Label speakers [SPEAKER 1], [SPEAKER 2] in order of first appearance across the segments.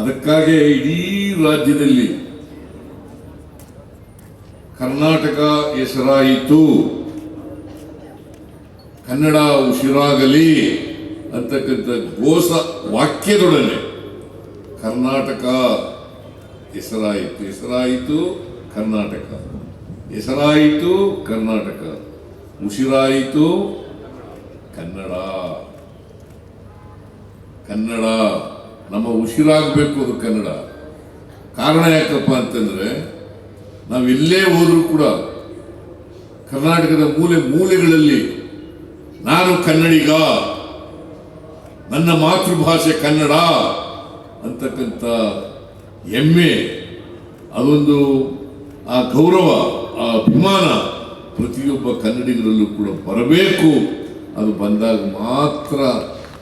[SPEAKER 1] ಅದಕ್ಕಾಗಿ ಇಡೀ ರಾಜ್ಯದಲ್ಲಿ ಕರ್ನಾಟಕ ಹೆಸರಾಯಿತು. ಕನ್ನಡ ಉಸಿರಾಗಲಿ ಅಂತಕ್ಕಂಥ ಘೋಷ ವಾಕ್ಯದೊಡನೆ ಕರ್ನಾಟಕ ಹೆಸರಾಯಿತು ಹೆಸರಾಯಿತು ಕರ್ನಾಟಕ. ಹೆಸರಾಯಿತು ಕರ್ನಾಟಕ. ಉಸಿರಾಯಿತು ಕನ್ನಡ. ಕನ್ನಡ. ನಮ್ಮ ಉಸಿರಾಗಬೇಕು ಅದು ಕನ್ನಡ. ಕಾರಣ ಯಾಕಪ್ಪ ಅಂತಂದ್ರೆ ನಾವೆಲ್ಲೇ ಹೋದರೂ ಕೂಡ ಕರ್ನಾಟಕದ ಮೂಲೆ ಮೂಲೆಗಳಲ್ಲಿ ನಾನು ಕನ್ನಡಿಗ, ನನ್ನ ಮಾತೃಭಾಷೆ ಕನ್ನಡ ಅಂತಕ್ಕಂಥ ಹೆಮ್ಮೆ, ಅದೊಂದು ಆ ಗೌರವ, ಆ ಅಭಿಮಾನ ಪ್ರತಿಯೊಬ್ಬ ಕನ್ನಡಿಗರಲ್ಲೂ ಕೂಡ ಬರಬೇಕು. ಅದು ಬಂದಾಗ ಮಾತ್ರ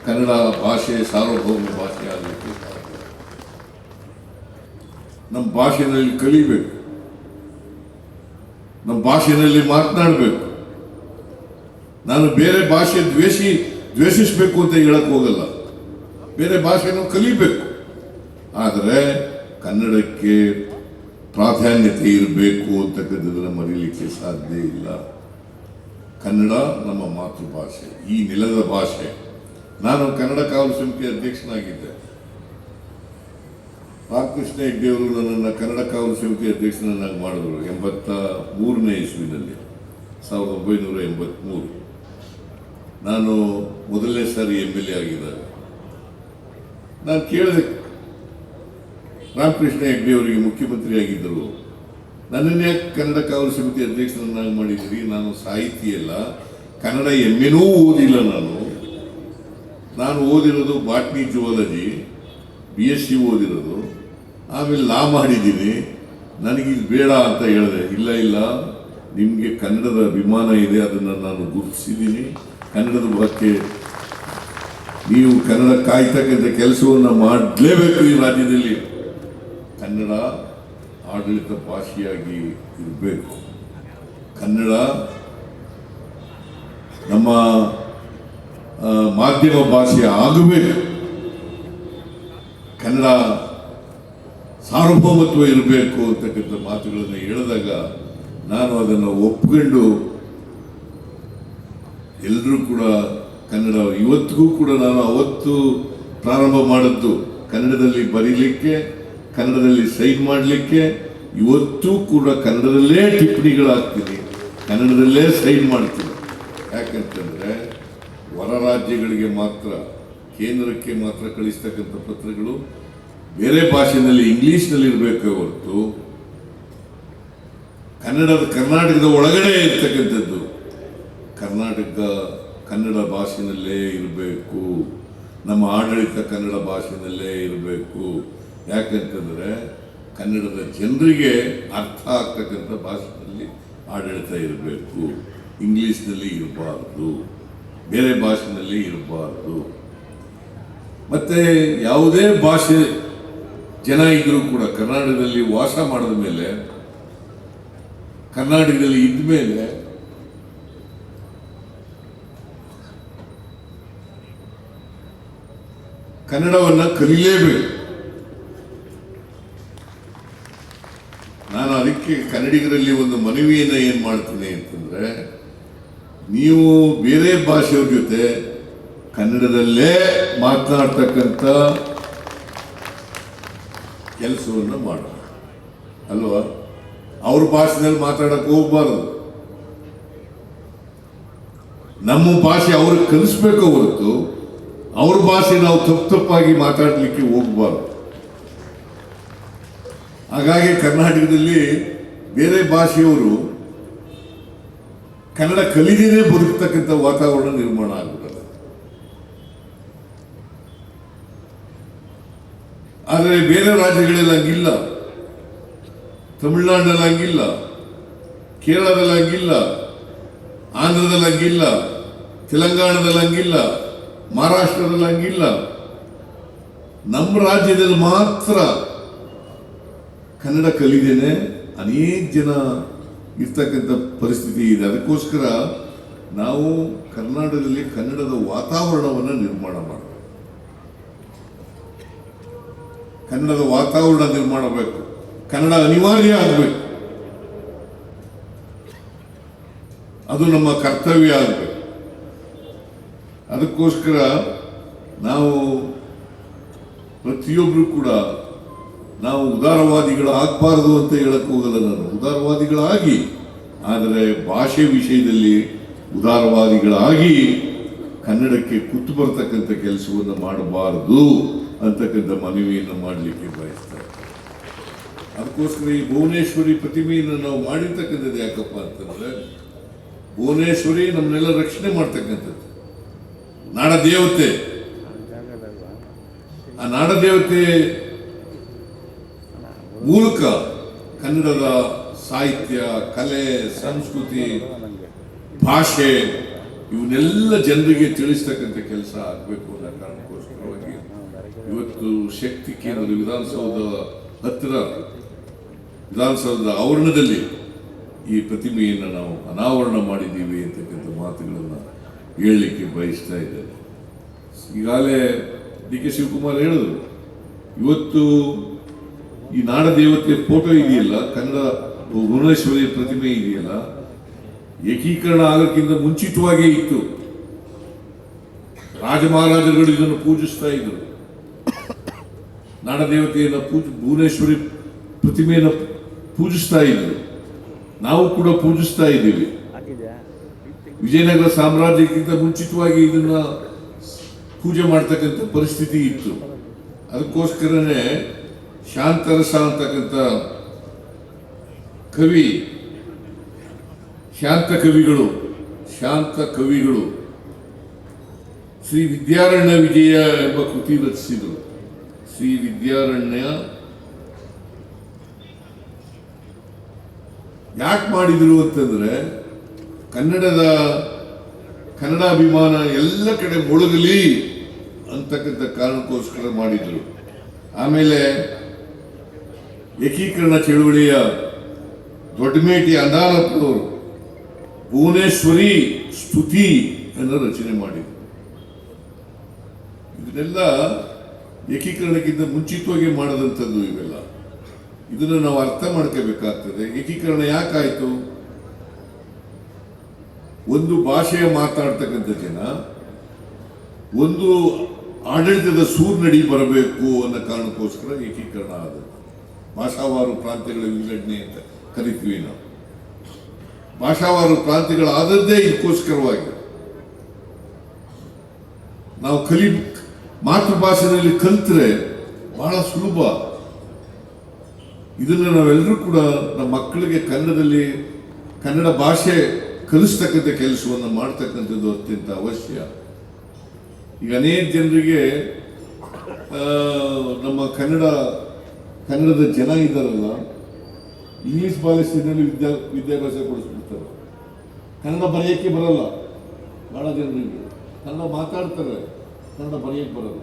[SPEAKER 1] ಕನ್ನಡ ಭಾಷೆ ಸಾರ್ವಭೌಮ ಭಾಷೆ ಆಗಲಿಕ್ಕೆ ನಮ್ಮ ಭಾಷೆಯಲ್ಲಿ ಕಲಿಬೇಕು. ನಮ್ಮ ಭಾಷೆಯಲ್ಲಿ ಮಾತನಾಡಬೇಕು. ನಾನು ಬೇರೆ ಭಾಷೆ ದ್ವೇಷಿ, ದ್ವೇಷಿಸಬೇಕು ಅಂತ ಹೇಳಕ್ ಹೋಗಲ್ಲ. ಬೇರೆ ಭಾಷೆನೂ ಕಲಿಬೇಕು. ಆದರೆ ಕನ್ನಡಕ್ಕೆ ಪ್ರಾಧಾನ್ಯತೆ ಇರಬೇಕು ಅಂತಕ್ಕಂಥದ್ದನ್ನು ಮರೀಲಿಕ್ಕೆ ಸಾಧ್ಯ ಇಲ್ಲ. ಕನ್ನಡ ನಮ್ಮ ಮಾತೃಭಾಷೆ, ಈ ನೆಲದ ಭಾಷೆ. ನಾನು ಕನ್ನಡ ಕಾವಲು ಸಮಿತಿ ಅಧ್ಯಕ್ಷನಾಗಿದ್ದೆ. ರಾಮಕೃಷ್ಣ ಹೆಗ್ಡೆಯವರು ನನ್ನನ್ನು ಕನ್ನಡ ಕಾವಲು ಸಮಿತಿ ಅಧ್ಯಕ್ಷನನ್ನಾಗಿ ಮಾಡಿದ್ರು ಎಂಬತ್ತ ಮೂರನೇ ಇಸ್ವಿನಲ್ಲಿ, ಸಾವಿರದ ಒಂಬೈನೂರ ಎಂಬತ್ಮೂರು. ನಾನು ಮೊದಲನೇ ಸಾರಿ ಎಂ ಎಲ್ ಎ ಆಗಿದ್ದಾಗ. ನಾನು ಕೇಳಿದೆ, ರಾಮಕೃಷ್ಣ ಹೆಗ್ಡೆಯವರಿಗೆ ಮುಖ್ಯಮಂತ್ರಿ ಆಗಿದ್ದರು. ನನ್ನನ್ನೇ ಕನ್ನಡ ಕಾವಲು ಸಮಿತಿ ಅಧ್ಯಕ್ಷನನ್ನಾಗಿ ಮಾಡಿದ್ದೀರಿ? ನಾನು ಸಾಹಿತಿ ಅಲ್ಲ, ಕನ್ನಡ ಎಮ್ಮೆನೂ ಓದಿಲ್ಲ ನಾನು. ನಾನು ಓದಿರೋದು botany zoology B S C ಓದಿರೋದು. ಆಮೇಲೆ ಲಾ ಮಾಡಿದ್ದೀನಿ. ನನಗೆ ಇದು ಬೇಡ ಅಂತ ಹೇಳಿದೆ. ಇಲ್ಲ ಇಲ್ಲ. ನಿಮಗೆ ಕನ್ನಡದ ಅಭಿಮಾನ ಇದೆ, ಅದನ್ನು ನಾನು ಗುರುತಿಸಿದ್ದೀನಿ. ಕನ್ನಡದ ಬಗ್ಗೆ ನೀವು ಕನ್ನಡ ಕಾಯ್ತಕ್ಕಂಥ ಕೆಲಸವನ್ನು ಮಾಡಲೇಬೇಕು ಈ ರಾಜ್ಯದಲ್ಲಿ. ಕನ್ನಡ ಆಡಳಿತ ಭಾಷೆಯಾಗಿ ಇರಬೇಕು. ಕನ್ನಡ ನಮ್ಮ ಮಾಧ್ಯಮ ಭಾಷೆ ಆಗಬೇಕು ಕನ್ನಡ ಸಾರ್ವಭೌಮತ್ವ ಇರಬೇಕು ಅಂತಕ್ಕಂಥ ಮಾತುಗಳನ್ನು ಹೇಳಿದಾಗ ನಾನು ಅದನ್ನು ಒಪ್ಕೊಂಡು ಎಲ್ಲರೂ ಕೂಡ ಕನ್ನಡ ಇವತ್ತಿಗೂ ಕೂಡ ನಾನು ಅವತ್ತು ಪ್ರಾರಂಭ ಮಾಡಿದ್ದು ಕನ್ನಡದಲ್ಲಿ ಬರೀಲಿಕ್ಕೆ, ಕನ್ನಡದಲ್ಲಿ ಸೈನ್ ಮಾಡಲಿಕ್ಕೆ, ಇವತ್ತೂ ಕೂಡ ಕನ್ನಡದಲ್ಲೇ ಟಿಪ್ಪಣಿಗಳಾಗ್ತೀನಿ ಕನ್ನಡದಲ್ಲೇ ಸೈನ್ ಮಾಡ್ತೀನಿ ಹೊರ ರಾಜ್ಯಗಳಿಗೆ ಮಾತ್ರ, ಕೇಂದ್ರಕ್ಕೆ ಮಾತ್ರ ಕಳಿಸ್ತಕ್ಕಂಥ ಪತ್ರಗಳು ಬೇರೆ ಭಾಷೆಯಲ್ಲಿ ಇಂಗ್ಲಿಷ್ನಲ್ಲಿ ಇರಬೇಕೇ ಹೊರತು ಕನ್ನಡದ, ಕರ್ನಾಟಕದ ಒಳಗಡೆ ಇರ್ತಕ್ಕಂಥದ್ದು. ಕರ್ನಾಟಕ ಕನ್ನಡ ಭಾಷೆಯಲ್ಲೇ ಇರಬೇಕು. ನಮ್ಮ ಆಡಳಿತ ಕನ್ನಡ ಭಾಷೆಯಲ್ಲೇ ಇರಬೇಕು. ಯಾಕಂತಂದರೆ ಕನ್ನಡದ ಜನರಿಗೆ ಅರ್ಥ ಆಗ್ತಕ್ಕಂಥ ಭಾಷೆಯಲ್ಲಿ ಆಡಳಿತ ಇರಬೇಕು. ಇಂಗ್ಲೀಷ್ನಲ್ಲಿ ಇರಬಾರ್ದು. ಬೇರೆ ಭಾಷೆಯಲ್ಲಿ ಇರಬಾರ್ದು. ಮತ್ತೆ ಯಾವುದೇ ಭಾಷೆ ಜನ ಇದ್ದರೂ ಕೂಡ ಕರ್ನಾಟಕದಲ್ಲಿ ವಾಸ ಮಾಡಿದ ಮೇಲೆ, ಕರ್ನಾಟಕದಲ್ಲಿ ಇದ್ದ ಮೇಲೆ ಕನ್ನಡವನ್ನು ಕಲಿಯಲೇಬೇಕು ನಾನು ಅದಕ್ಕೆ ಕನ್ನಡಿಗರಲ್ಲಿ ಒಂದು ಮನವಿಯನ್ನ ಏನು ಮಾಡ್ತೀನಿ ಅಂತಂದ್ರೆ ನೀವು ಬೇರೆ ಭಾಷೆಯವ್ರ ಜೊತೆ ಕನ್ನಡದಲ್ಲೇ ಮಾತನಾಡ್ತಕ್ಕಂಥ ಕೆಲಸವನ್ನು ಮಾಡ ಅಲ್ವಾ? ಅವ್ರ ಭಾಷೆನಲ್ಲಿ ಮಾತಾಡಕ್ಕೆ ಹೋಗ್ಬಾರ್ದು. ನಮ್ಮ ಭಾಷೆ ಅವ್ರಿಗೆ ಕಲಿಸ್ಬೇಕು ಹೊರತು ಅವ್ರ ಭಾಷೆ ನಾವು ತಪ್ಪು ತಪ್ಪಾಗಿ ಮಾತಾಡಲಿಕ್ಕೆ ಹೋಗ್ಬಾರ್ದು. ಹಾಗಾಗಿ ಕರ್ನಾಟಕದಲ್ಲಿ ಬೇರೆ ಭಾಷೆಯವರು ಕನ್ನಡ ಕಲಿದೇನೆ ಬದುಕ್ತಕ್ಕಂಥ ವಾತಾವರಣ ನಿರ್ಮಾಣ ಆಗ್ಬಿಟ್ಟದೆ. ಆದರೆ ಬೇರೆ ರಾಜ್ಯಗಳಲ್ಲಿ ಹಂಗಿಲ್ಲ. ತಮಿಳುನಾಡಿನಲ್ಲಿ ಹಂಗಿಲ್ಲ. ಕೇರಳದಲ್ಲಿ ಹಂಗಿಲ್ಲ. ಆಂಧ್ರದಲ್ಲಿ ಹಂಗಿಲ್ಲ. ತೆಲಂಗಾಣದಲ್ಲಿ ಹಂಗಿಲ್ಲ. ಮಹಾರಾಷ್ಟ್ರದಲ್ಲಿ ಹಂಗಿಲ್ಲ. ನಮ್ಮ ರಾಜ್ಯದಲ್ಲಿ ಮಾತ್ರ ಕನ್ನಡ ಕಲಿದೇನೆ ಅನೇಕ ಜನ ಇರ್ತಕ್ಕಂಥ ಪರಿಸ್ಥಿತಿ ಇದೆ. ಅದಕ್ಕೋಸ್ಕರ ನಾವು ಕರ್ನಾಟಕದಲ್ಲಿ ಕನ್ನಡದ ವಾತಾವರಣವನ್ನು ನಿರ್ಮಾಣ ಮಾಡಬೇಕು. ಕನ್ನಡದ ವಾತಾವರಣ ನಿರ್ಮಾಣ ಬೇಕು ಕನ್ನಡ ಅನಿವಾರ್ಯ ಆಗಬೇಕು. ಅದು ನಮ್ಮ ಕರ್ತವ್ಯ ಆಗಬೇಕು. ಅದಕ್ಕೋಸ್ಕರ ನಾವು ಪ್ರತಿಯೊಬ್ಬರು ಕೂಡ ನಾವು ಉದಾರವಾದಿಗಳು ಆಗಬಾರದು ಅಂತ ಹೇಳಕ್ ಹೋಗಲ್ಲ ನಾನು. ಉದಾರವಾದಿಗಳಾಗಿ. ಆದರೆ ಭಾಷೆ ವಿಷಯದಲ್ಲಿ ಉದಾರವಾದಿಗಳಾಗಿ ಕನ್ನಡಕ್ಕೆ ಕುತ್ತು ಬರ್ತಕ್ಕಂಥ ಕೆಲಸವನ್ನು ಮಾಡಬಾರದು ಅಂತಕ್ಕಂಥ ಮನವಿಯನ್ನು ಮಾಡಲಿಕ್ಕೆ ಬಯಸ್ತಾರೆ. ಅದಕ್ಕೋಸ್ಕರ ಈ ಭುವನೇಶ್ವರಿ ಪ್ರತಿಮೆಯನ್ನು ನಾವು ಮಾಡಿರ್ತಕ್ಕಂಥದ್ದು ಯಾಕಪ್ಪ ಅಂತಂದ್ರೆ, ಭುವನೇಶ್ವರಿ ನಮ್ಮನ್ನೆಲ್ಲ ರಕ್ಷಣೆ ಮಾಡ್ತಕ್ಕಂಥದ್ದು. ನಾಡ ದೇವತೆ ಆ ನಾಡ ದೇವತೆ ಮೂಲಕ ಕನ್ನಡದ ಸಾಹಿತ್ಯ, ಕಲೆ, ಸಂಸ್ಕೃತಿ, ಭಾಷೆ, ಇವನ್ನೆಲ್ಲ ಜನರಿಗೆ ತಿಳಿಸ್ತಕ್ಕಂಥ ಕೆಲಸ ಆಗಬೇಕು ಅನ್ನೋ ಕಾರಣಕ್ಕೋಸ್ಕರವಾಗಿ ಇವತ್ತು ಶಕ್ತಿ ಕೇಂದ್ರ ವಿಧಾನಸೌಧ ಹತ್ತಿರ, ವಿಧಾನಸೌಧದ ಆವರಣದಲ್ಲಿ ಈ ಪ್ರತಿಮೆಯನ್ನು ನಾವು ಅನಾವರಣ ಮಾಡಿದ್ದೀವಿ ಅಂತಕ್ಕಂಥ ಮಾತುಗಳನ್ನು ಹೇಳಲಿಕ್ಕೆ ಬಯಸ್ತಾ ಇದ್ದೇನೆ. ಈಗಾಗಲೇ ಡಿ ಕೆ ಶಿವಕುಮಾರ್ ಹೇಳಿದರು, ಇವತ್ತು ಈ ನಾಡ ದೇವತೆಯ ಫೋಟೋ ಇದೆಯಲ್ಲ ಕನ್ನಡ ಭುವನೇಶ್ವರಿ ಪ್ರತಿಮೆ ಇದೆಯಲ್ಲ ಏಕೀಕರಣ ಆಗೋಕ್ಕಿಂತ ಮುಂಚಿತವಾಗೇ ಇತ್ತು. ರಾಜ ಮಹಾರಾಜರುಗಳು ಇದನ್ನು ಪೂಜಿಸ್ತಾ ಇದ್ರು ನಾಡ ದೇವತೆಯನ್ನು ಪೂಜ ಭುವನೇಶ್ವರಿ ಪ್ರತಿಮೆಯನ್ನು ಪೂಜಿಸ್ತಾ ಇದ್ರು ನಾವು ಕೂಡ ಪೂಜಿಸ್ತಾ ಇದ್ದೀವಿ. ವಿಜಯನಗರ ಸಾಮ್ರಾಜ್ಯಕ್ಕಿಂತ ಮುಂಚಿತವಾಗಿ ಇದನ್ನ ಪೂಜೆ ಮಾಡ್ತಕ್ಕಂಥ ಪರಿಸ್ಥಿತಿ ಇತ್ತು. ಅದಕ್ಕೋಸ್ಕರನೇ ಶಾಂತರಸ ಅಂತಕ್ಕಂಥ ಕವಿ, ಶಾಂತ ಕವಿಗಳು ಶಾಂತ ಕವಿಗಳು. ಶ್ರೀ ವಿದ್ಯಾರಣ್ಯ ವಿಜಯ ಎಂಬ ಕೃತಿ ರಚಿಸಿದರು. ಶ್ರೀ ವಿದ್ಯಾರಣ್ಯ ಯಾಕೆ ಮಾಡಿದರು ಅಂತಂದ್ರೆ ಕನ್ನಡದ ಕನ್ನಡ ಅಭಿಮಾನ ಎಲ್ಲ ಕಡೆ ಮುಳುಗಲಿ ಅಂತಕ್ಕಂಥ ಕಾರಣಕ್ಕೋಸ್ಕರ ಮಾಡಿದ್ರು. ಆಮೇಲೆ ಏಕೀಕರಣ ಚಳುವಳಿಯ ದೊಡ್ಡಮೇಟಿ ಅಂದಾನಪ್ಪನವರು ಭುವನೇಶ್ವರಿ ಸ್ತುತಿ ಅನ್ನ ರಚನೆ ಮಾಡಿದರು. ಇದನ್ನೆಲ್ಲ ಏಕೀಕರಣಕ್ಕಿಂತ ಮುಂಚಿತವಾಗಿ ಮಾಡದಂಥದ್ದು ಇವೆಲ್ಲ. ಇದನ್ನು ನಾವು ಅರ್ಥ ಮಾಡ್ಕೋಬೇಕಾಗ್ತದೆ. ಏಕೀಕರಣ ಯಾಕಾಯಿತು? ಒಂದು ಭಾಷೆಯ ಮಾತಾಡ್ತಕ್ಕಂಥ ಜನ, ಒಂದು ಆಡಳಿತದ ಸೂರ್ನಡಿ ಬರಬೇಕು ಅನ್ನೋ ಕಾರಣಕ್ಕೋಸ್ಕರ ಏಕೀಕರಣ ಆದದ್ದು. ಭಾಷಾವಾರು ಪ್ರಾಂತ್ಯಗಳ ವಿಂಗಡಣೆ ಅಂತ ಕರಿತೀವಿ ನಾವು. ಭಾಷಾವಾರು ಪ್ರಾಂತ್ಯಗಳಾದದ್ದೇ ಇದಕ್ಕೋಸ್ಕರವಾಗಿ. ನಾವು ಕಲಿ ಮಾತೃಭಾಷೆಯಲ್ಲಿ ಕಲಿತರೆ ಬಹಳ ಸುಲಭ. ಇದನ್ನ ನಾವೆಲ್ಲರೂ ಕೂಡ ನಮ್ಮ ಮಕ್ಕಳಿಗೆ ಕನ್ನಡದಲ್ಲಿ, ಕನ್ನಡ ಭಾಷೆ ಕಲಿಸ್ತಕ್ಕಂಥ ಕೆಲಸವನ್ನು ಮಾಡ್ತಕ್ಕಂಥದ್ದು ಅತ್ಯಂತ ಅವಶ್ಯ. ಈಗ ಅನೇಕ ಜನರಿಗೆ ನಮ್ಮ ಕನ್ನಡ ಕನ್ನಡದ ಜನ ಇದ್ದಾರಲ್ಲ ಇಂಗ್ಲಿಷ್ ಪಾಲಿಸಿನಲ್ಲಿ ವಿದ್ಯಾ, ವಿದ್ಯಾಭ್ಯಾಸ ಕೊಡಿಸ್ಬಿಡ್ತಾರೆ. ಕನ್ನಡ ಬರೆಯೋಕ್ಕೆ ಬರಲ್ಲ. ಬಹಳ ಜನರಿಗೆ ಕನ್ನಡ ಮಾತಾಡ್ತಾರೆ, ಕನ್ನಡ ಬರೆಯೋಕ್ಕೆ ಬರಲ್ಲ.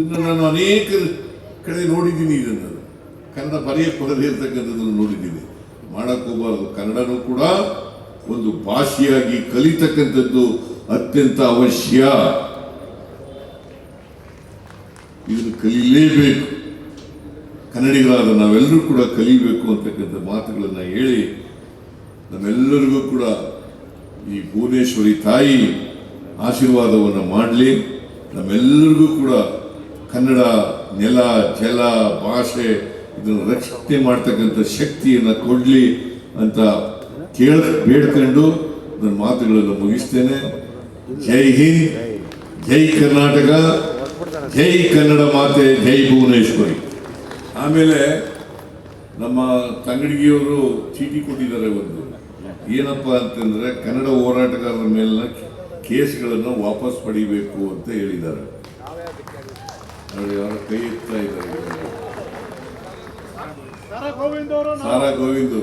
[SPEAKER 1] ಇದನ್ನು ನಾನು ಅನೇಕ ಕಡೆ ನೋಡಿದ್ದೀನಿ ಇದನ್ನು. ಕನ್ನಡ ಬರೆಯಕ್ಕೆ ಬರದೇ ಇರ್ತಕ್ಕಂಥದ್ದನ್ನು ನೋಡಿದ್ದೀನಿ. ಮಾಡೋಕ್ಕೋಗಬಾರದು ಕನ್ನಡನೂ ಕೂಡ ಒಂದು ಭಾಷೆಯಾಗಿ ಕಲಿತಕ್ಕಂಥದ್ದು ಅತ್ಯಂತ ಅವಶ್ಯ ಇದನ್ನು ಕಲೀಲೇಬೇಕು ಕನ್ನಡಿಗರಾದ ನಾವೆಲ್ಲರೂ ಕೂಡ ಕಲಿಬೇಕು ಅಂತಕ್ಕಂಥ ಮಾತುಗಳನ್ನು ಹೇಳಿ ನಮ್ಮೆಲ್ಲರಿಗೂ ಕೂಡ ಈ ಭುವನೇಶ್ವರಿ ತಾಯಿ ಆಶೀರ್ವಾದವನ್ನು ಮಾಡಲಿ. ನಮ್ಮೆಲ್ಲರಿಗೂ ಕೂಡ ಕನ್ನಡ ನೆಲ, ಜಲ, ಭಾಷೆ ಇದನ್ನು ರಕ್ಷಣೆ ಮಾಡ್ತಕ್ಕಂಥ ಶಕ್ತಿಯನ್ನು ಕೊಡಲಿ ಅಂತ ಕೇಳ, ಬೇಡ್ಕೊಂಡು ನನ್ನ ಮಾತುಗಳನ್ನು ಮುಗಿಸ್ತೇನೆ. ಜೈ ಹಿಂದ್, ಜೈ ಕರ್ನಾಟಕ. ಜೈ ಕನ್ನಡ ಮಾತೆ ಜೈ ಭುವನೇಶ್ವರಿ. ಆಮೇಲೆ ನಮ್ಮ ತಂಗಡಿಗೆಯವರು ಚೀಟಿ ಕೊಟ್ಟಿದ್ದಾರೆ ಒಂದು. ಏನಪ್ಪ ಅಂತಂದ್ರೆ ಕನ್ನಡ ಹೋರಾಟಗಾರರ ಮೇಲಿನ ಕೇಸ್ಗಳನ್ನು ವಾಪಸ್ ಪಡಿಬೇಕು ಅಂತ ಹೇಳಿದ್ದಾರೆ. ನೋಡಿ ಅವರ ಕೈ ಎತ್ತಾ ಇದ್ದಾರೆ.
[SPEAKER 2] ಸಾರಾ ಗೋವಿಂದ್ ಅವರು
[SPEAKER 1] ಸಾರಾ ಗೋವಿಂದ್